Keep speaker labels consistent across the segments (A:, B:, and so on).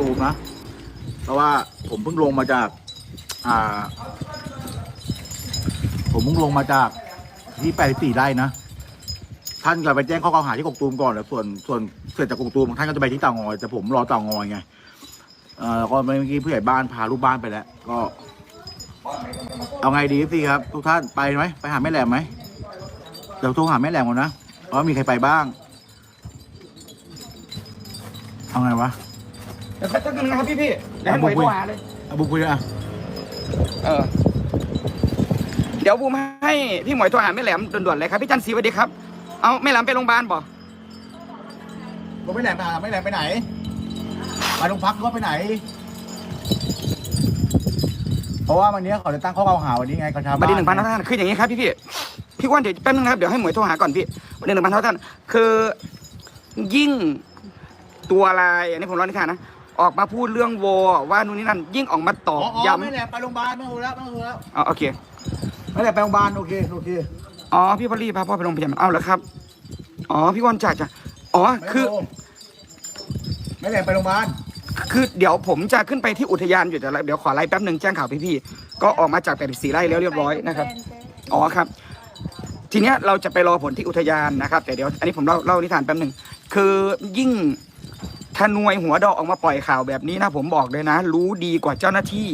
A: ตูมนะเพราะว่าผมเพิ่งลงมาจาก อ่า ผมเพิ่งลงมาจากที่แปดสี่ไร่นะท่านก็ไปแจ้งข้อกล่าวหาที่กกตูมก่อนแล้วส่วนส่วนเสร็จจากกกตูมท่านก็จะไปที่เต่างอยแต่ผมรอเต่างอยไงเออแล้วก็เมื่อกี้ผู้ใหญ่บ้านพาลูกบ้านไปแล้ว ก็ เอาไงดีสิครับ ทุกท่านไปไหมไปหาแม่แหลมไหมเดี๋ยวโทรหาแม่แหลมก่อนนะว่ามีใครไปบ้างเอาไงวะ
B: เดี๋ยวแป๊บนึงนะครับพี่พี่เดี๋ยวให้หมวยโทรหาเลย
A: เอาบุกคุยเลยอะ
B: เออ เดี๋ยวบูมให้พี่หมวยโทรหาแม่แหลมด่วนๆเลยครับพี่จันทร์ศรีสวัสดีครับ เอาแม่แหลมไปโรงพยาบาลบ่
A: ผมไม่แหลมไปหาไม่แหลมไปไหนไปโรงพักหรือว่าไปไหน เพราะว่าวันนี้เขาจะตั้งข้อกล่าวหาวันนี้ไงกระชา
B: ประเด็นหนึ่งพันท่านคืออย่างนี้ครับพี่พี่พี่อ้วันเดี๋ยวแป๊บนึงนะครับเดี๋ยวให้หมวยโทรหาก่อนพี่ประเด็นหนึ่งพันท่านคือยิ่งตัวอะไรอันนี้ผมร้อนนิทานนะ ออกมาพูดเรื่องโวว่านู่นนี่นั่น ยิ่งออกมาต
A: อ๋
B: อ
A: อบอ๋อ
B: ย้ำ
A: ไม่แหลมไปโรงพยาบาลไม่เอาแล้วไม่เอาแล้ว
B: อ๋อโอเค
A: ไม่แหลมไปโรงพยาบาลโอเคโอเค
B: อ๋อพี่พอลลี่พาพ่อไปโรงพยาบาลเอาแล้วครับ อ๋อพี่วันจัดจ้ะอ๋อ
A: ไม่
B: คือ
A: โทรไม่แหลมไปโรงพยาบาล
B: คือเดี๋ยวผมจะขึ้นไปที่อุทยานอยู่แต่ละเดี๋ยวขอไล่แป๊บหนึ่งแจ้งข่าวพี่ๆก็ออกมาจากแปดสีไร่แล้วเรียบร้อยนะครับ อ๋อครับ ทีเนี้ยเราจะไปรอผลที่อุทยานนะครับ แต่เดี๋ยวอันนี้ผมเล่าเล่านิทานแป๊บหนึ่งคือยิ่ง ทนวยหัวดอกออกมาปล่อยข่าวแบบนี้นะผมบอกเลยนะ รู้ดีกว่าเจ้าหน้าที่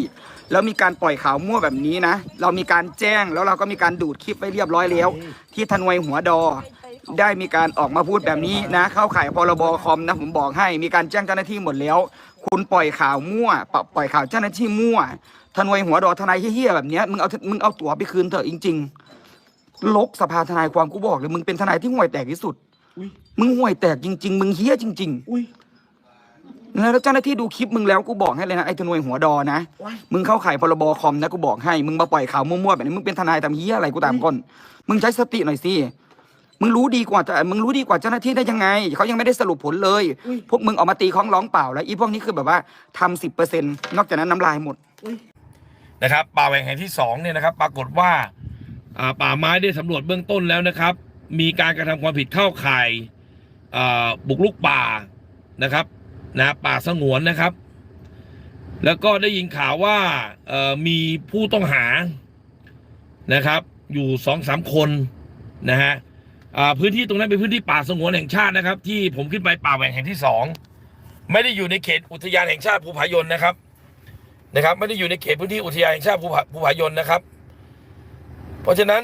B: แล้วมีการปล่อยข่าวมั่วแบบนี้นะ เรามีการแจ้งแล้วเราก็มีการดูดคลิปไว้เรียบร้อยแล้ว ที่ทนวยหัวดอ ได้มีการออกมาพูดแบบนี้นะ เข้าข่ายพรบคอมนะผมบอกให้มีการแจ้งเจ้าหน้าที่หมดแล้ว คุณปล่อยข่าวมั่วปล่อยปล่อยข่าวเจ้าหน้าที่มั่วทนวยหัวดอทนายเฮี้ยๆแบบเนี้ยมึงเอามึงเอาตั๋วไปคืนเถอะจริง ๆ ลกสภาทนายความกูบอกเลยมึงเป็นทนายที่ห่วยแตกที่สุด
A: อุ้ย
B: มึงห่วยแตกจริง ๆ มึงเฮี้ยจริง
A: อุ้ย
B: ๆ แล้วเจ้าหน้าที่ดูคลิปมึงแล้วกูบอกให้เลยนะไอ้ทนวยหัวดอนะ
A: ว้าย
B: มึงเข้าข่ายพรบคอมนะกูบอกให้ มึงมาปล่อยข่าวมั่วๆแบบนี้มึงเป็นทนายทำเฮี้ยอะไรกูตามก่อนมึงใช้สติหน่อยสิมึงรู้ดีกว่าแต่มึงรู้ดีกว่าเจ้าหน้าที่ได้ยังไงเขายังไม่ได้สรุปผลเลยพวกมึงออกมาตีคล้องร้องเปล่าแล้วอีพวกนี้คือแบบว่าทำสิบเปอร์เซ็นต์นอกจากนั้นน้ำลายหมด
C: นะครับป่าแหว่งแห่งที่สองเนี่ยนะครับ ปรากฏว่าอ่าป่าไม้ได้สำรวจเบื้องต้นแล้วนะครับ มีการกระทำความผิดเข้าข่ายอ่าบุกรุกป่านะครับ นะป่าสงวนนะครับ แล้วก็ได้ยินข่าวว่าเอ่อมีผู้ต้องหานะครับ อยู่สองสามคนนะฮะพื้นที่ตรงนั้นเป็นพื้นที่ป่าสงวนแห่งชาตินะครับ ที่ผมขึ้นไปป่าแหว่งแห่งที่สองไม่ได้อยู่ในเขตอุทยานแห่งชาติภูผายนนะครับนะครับ ไม่ได้อยู่ในเขตพื้นที่อุทยานแห่งชาติภูผาภูผายนนะครับ เพราะฉะนั้น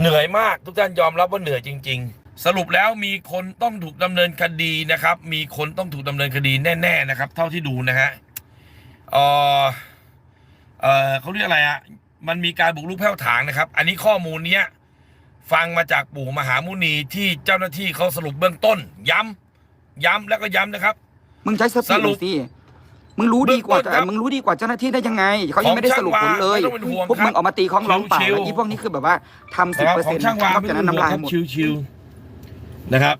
C: เหนื่อยมากทุกท่านยอมรับว่าเหนื่อยจริง ๆ สรุปแล้วมีคนต้องถูกดำเนินคดีนะครับ มีคนต้องถูกดำเนินคดีแน่ๆนะครับ เท่าที่ดูนะฮะเออเออเขาเรียกอะไรอะมันมีการบุกรุกแผ่วถางนะครับ อันนี้ข้อมูลเนี้ยฟังมาจากปู่มหามุนีที่เจ้าหน้าที่เขาสรุปเบื้องต้น ย้ำย้ำแล้วก็ย้ำนะครับ
B: มึงใช้สติห
C: สรุ
B: น่อ
C: ป
B: ยสิมึงรู้ดีกว่า
C: เบื้องต้นครับ
B: มึงรู้ดีกว่าเจ้าหน้าที่ได้ยังไงเขายังไม่ได้สรุปผลเลย
C: ของช่างวาไม่ต้องเป็นห่วง
B: พวกมึง
C: ครับ
B: ออกมาตีคล้องร้องเปล่า
C: ชิวๆ
B: แล้วอีพวกนี้คือแบบว่าทำสิบ
C: นะครับ
B: เปอร์
C: ขอ
B: เซ็น
C: ง
B: ต์
C: ช่างวาน
B: อก
C: ไม่
B: จาก
C: ต้
B: นั้
C: อนง
B: น้ำลาย
C: ครับ
B: หมด
C: ชิวๆ นะครับ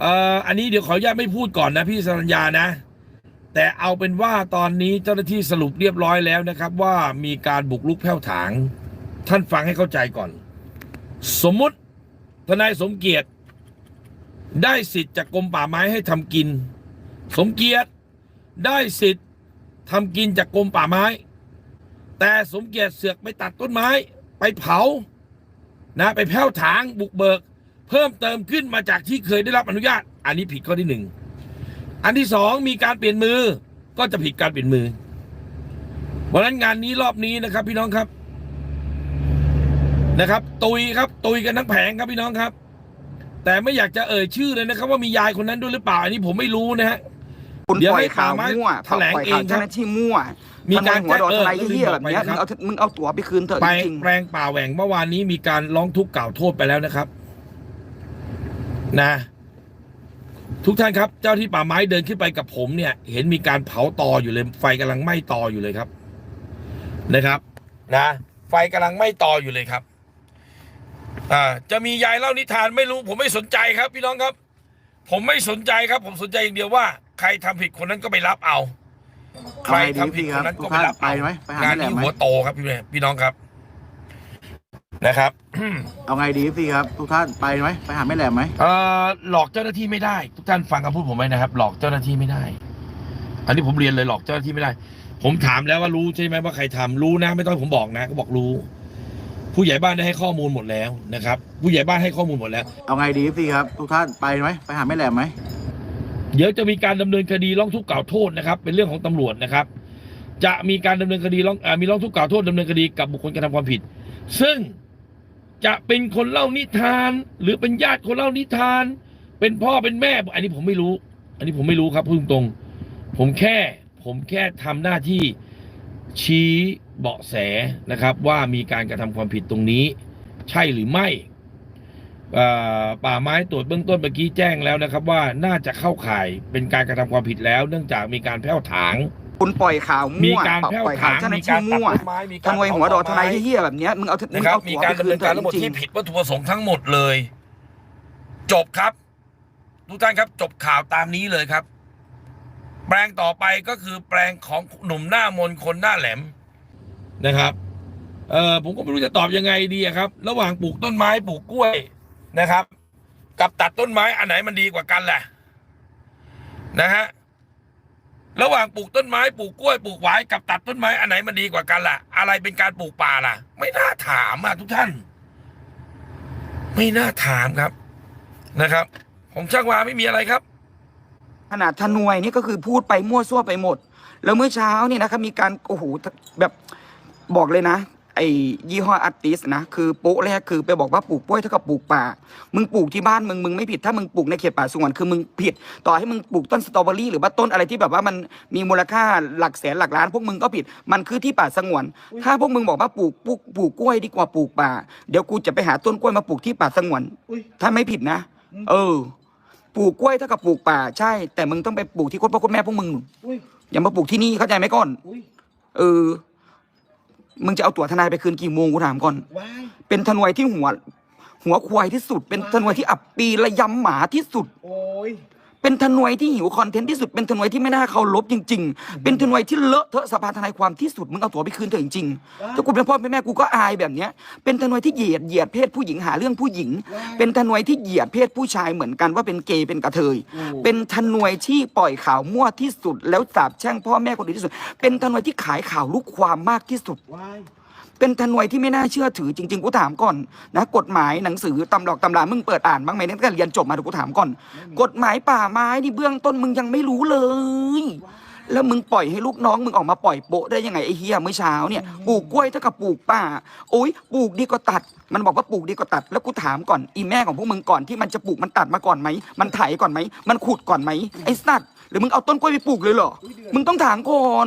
C: เอ่ออันนี้เดี๋ยวขออนุญาตไม่พูดก่อนนะพี่สัญญานะ แต่เอาเป็นว่าตอนนี้เจ้าหน้าที่สรุปเรียบร้อยแล้วนะครับ ว่ามีการบุกรุกแผ่วถาง ท่านฟังให้เข้าใจก่อน สมมุติทนายสมเกียรติ ได้สิทธิ์จากกรมป่าไม้ให้ทำกิน สมเกียรติได้สิทธิ์ทำกินจากกรมป่าไม้ แต่สมเกียรติเสือกไปตัดต้นไม้ ไปเผานะไปแผ่วถางบุกเบิก เพิ่มเติมขึ้นมาจากที่เคยได้รับอนุญาต อันนี้ผิดข้อที่หนึ่งอันที่สองมีการเปลี่ยนมือก็จะผิดการเปลี่ยนมือเพราะฉะนั้นงานนี้รอบนี้นะครับ พี่น้องครับนะครับ ตุยครับ ตุยกันทั้งแผงครับพี่น้องครับ แต่ไม่อยากจะเอ่ยชื่อเลยนะครับ ว่ามียายคนนั้นด้วยหรือเปล่าอันนี้ผมไม่รู้นะฮะ
B: คุณ
C: เดี๋ยว
B: ปล่อย
C: ให้
B: ข่าว
C: ป่าไม้
B: มั่ว
C: แถลง
B: ปล่อย
C: เอง
B: ข่าว
C: ครับ
B: เจ้าหน้าที่มั่ว
C: มีการ
B: ทนยหัวดอน
C: แจ้
B: ท
C: ง
B: นาย
C: เออ
B: เฮี้ยๆแบบเนี้ย
C: ลื
B: มึ
C: ม
B: ง
C: บอก
B: เอา
C: ไปนะครับ
B: มึงเอาตั๋วไปคืนเถอะ
C: ไป
B: จริง
C: แปลงป่าแหว่งเมื่อวานนี้มีการร้องทุกข์กล่าวโทษไปแล้วนะครับ นะ ทุกท่านครับ เจ้าที่ป่าไม้เดินขึ้นไปกับผมเนี่ย เห็นมีการเผาตออยู่เลยไฟกำลังไหม้ตออยู่เลยครับ นะครับ นะ ไฟกำลังไหม้ตออยู่เลยครับอ่าจะมียายเล่านิทานไม่รู้ ผมไม่สนใจครับ พี่น้องครับ ผมไม่สนใจครับ ผมสนใจอย่างเดียวว่า ใครทำผิดคนนั้นก็ไปรับเอา ใครทำผิดคนนั้นก็ไปรับ
A: ไป
C: เอา
A: ไหมไปหางา
C: น
A: แม่แหล
C: นี้
A: มไหม
C: หัวโตครับพี่แม่พี่น้องครับ นะครับ
A: เอาไงดีพี่ครับ ทุกท่านไปไหมไปหาแม่แหลมไหม
C: เอ่อหลอกเจ้าหน้าที่ไม่ได้ ทุกท่านฟังคำพูดผมไหมนะครับ หลอกเจ้าหน้าที่ไม่ได้ อันนี้ผมเรียนเลยหลอกเจ้าหน้าที่ไม่ได้ ผมถามแล้วว่ารู้ใช่ไหมว่าใครทำรู้นะ ไม่ต้องให้ผมบอกนะก็บอกรู้ ผู้ใหญ่บ้านได้ให้ข้อมูลหมดแล้วนะครับ ผู้ใหญ่บ้านให้ข้อมูลหมดแล้ว
A: เอาไงดีพี่ครับ ทุกท่านไปไหมไปหาแม่แหลมไหม
C: เดี๋ยวจะมีการดำเนินคดีร้องทุกข์กล่าวโทษนะครับ เป็นเรื่องของตำรวจนะครับ จะมีการดำเนินคดีร้องอามีร้องทุกข์กล่าวโทษดำเนินคดีกับบุคคลกระทำความผิด ซึ่ง จะเป็นคนเล่านิทาน หรือเป็นญาติคนเล่านิทาน เป็นพ่อเป็นแม่ อันนี้ผมไม่รู้ อันนี้ผมไม่รู้ครับพูดตรง ผมแค่ ผมแค่ทำหน้าที่ชี้เบาะแสนะครับ ว่ามีการกระทำความผิดตรงนี้ ใช่หรือไม่ป่าไม้ตรวจเบื้องต้นเมื่อกี้แจ้งแล้วนะครับ ว่าน่าจะเข้าข่ายเป็นการกระทำความผิดแล้ว เนื่องจากมีการแผ่วถาง
B: คุณปล่อยข่าว
C: มี
B: มั่ว
C: การแผ่ว
B: ปล่อยข่า
C: ถาวง
B: เจ้าหน้า
C: มี
B: ที่
C: การตัด
B: มั่ว
C: ต้นไม้มี
B: ทนวยหัวดอทนาย
C: ที่
B: เฮี้ยๆแบบเนี้ยมึงเอามึ
C: นะ
B: ง
C: ครับ
B: เอา
C: มี
B: ตัว
C: การ
B: ไป
C: ดำ
B: คื
C: เนิ
B: น
C: น
B: เถ
C: การ
B: อะ
C: ระบบ
B: จริ
C: ที่
B: ง
C: ผิดวัตถุประสงค์ทั้งหมดเลย จบครับทุกท่านครับ จบข่าวตามนี้เลยครับ แปลงต่อไปก็คือแปลงของหนุ่มหน้ามนคนหน้าแหลมนะครับ เออผมก็ไม่รู้จะตอบยังไงดีอะครับ ระหว่างปลูกต้นไม้ปลูกกล้วยนะครับ กับตัดต้นไม้อันไหนมันดีกว่ากันแหละนะฮะ ระหว่างปลูกต้นไม้ปลูกกล้วยปลูกหวายกับตัดต้นไม้อันไหนมันดีกว่ากันล่ะ อะไรเป็นการปลูกป่าล่ะ ไม่น่าถามอะทุกท่าน ไม่น่าถามครับนะครับของช่างวาไม่มีอะไรครับ
B: ขนาดทนวยนี่ก็คือพูดไปมั่วซั่วไปหมด แล้วเมื่อเช้าเนี่ยนะครับมีการโอ้โหแบบบอกเลยนะ ยี่ห้ออาร์ติสนะคือโป๊ะแรกคือไปบอกว่าปลูกกล้วยเท่ากับปลูกป่า มึงปลูกที่บ้านมึงมึงไม่ผิดถ้ามึงปลูกในเขตป่าสงวนคือมึงผิด ต่อให้มึงปลูกต้นสตรอเบอรี่หรือว่าต้นอะไรที่แบบว่ามันมีมูลค่าหลักแสนหลักล้าน พวกมึงก็ผิดมันคือที่ป่าสงวน ถ้าพวกมึงบอกว่าปลูกปลูกปลูกกล้วยดีกว่าปลูกป่า เดี๋ยวกูจะไปหาต้นกล้วยมาปลูกที่ป่าสงวน ถ้าไม่ผิดนะ เออปลูกกล้วยเท่ากับปลูกป่าใช่ แต่มึงต้องไปปลูกที่โคตรพ่อโคตรแม่พวกมึงนู่นอย่ามาปลูกที่นี่เข้าใจไหมก่อนเออ มึงจะเอาตั๋วทนายไปคืนกี่โมงกูถามก่อนเป็นทนวยที่หัว หัวควายที่สุด เป็นทนวยที่อับปีระยำหมาที่สุด
A: โอ้ย
B: เป็นทนวยที่หิวคอนเทนต์ที่สุด เป็นทนวยที่ไม่น่าเคารพจริง ๆ เป็นทนวยที่เลอะเทอะสภาทนายความที่สุด มึงเอาตั๋วไปคืนเถอะจริงๆ ถ้ากูเป็นพ่อเป็นแม่กูก็อายแบบเนี้ย เป็นทนวยที่เหยียดเหยียดเพศผู้หญิงหาเรื่องผู้หญิง เป็นทนวยที่เหยียดเพศผู้ชายเหมือนกันว่าเป็นเกย์เป็นกระเทย เป็นทนวยที่ปล่อยข่าวมั่วที่สุด แล้วสาบแช่งพ่อแม่คนอื่นที่สุด เป็นทนวยที่ขายข่าวลูกความมากที่สุด เป็นทนวยที่ไม่น่าเชื่อถือจริงๆกูถามก่อนนะกฎหมายหนังสือตำหลอกตำรามึงเปิดอ่านบ้างไหมตั้งแต่เรียนจบมาเดี๋ยวกูถามก่อน กฎหมายป่าไม้นี่เบื้องต้นมึงยังไม่รู้เลย แล้วมึงปล่อยให้ลูกน้องมึงออกมาปล่อยโปะได้ยังไงไอ้เฮียเมื่อเช้าเนี่ยปลูกกล้วยเท่ากับปลูกป่า โอ้ยปลูกดีกว่าตัด มันบอกว่าปลูกดีกว่าตัด แล้วกูถามก่อนอีแม่ของพวกมึงก่อนที่มันจะปลูกมันตัดมาก่อนไหมมันไถก่อนไหมมันขุดก่อนไหมไอ้สัตว์หรือมึงเอาต้นกล้วยไปปลูกเลยเหรอมึงต้องถามก่อน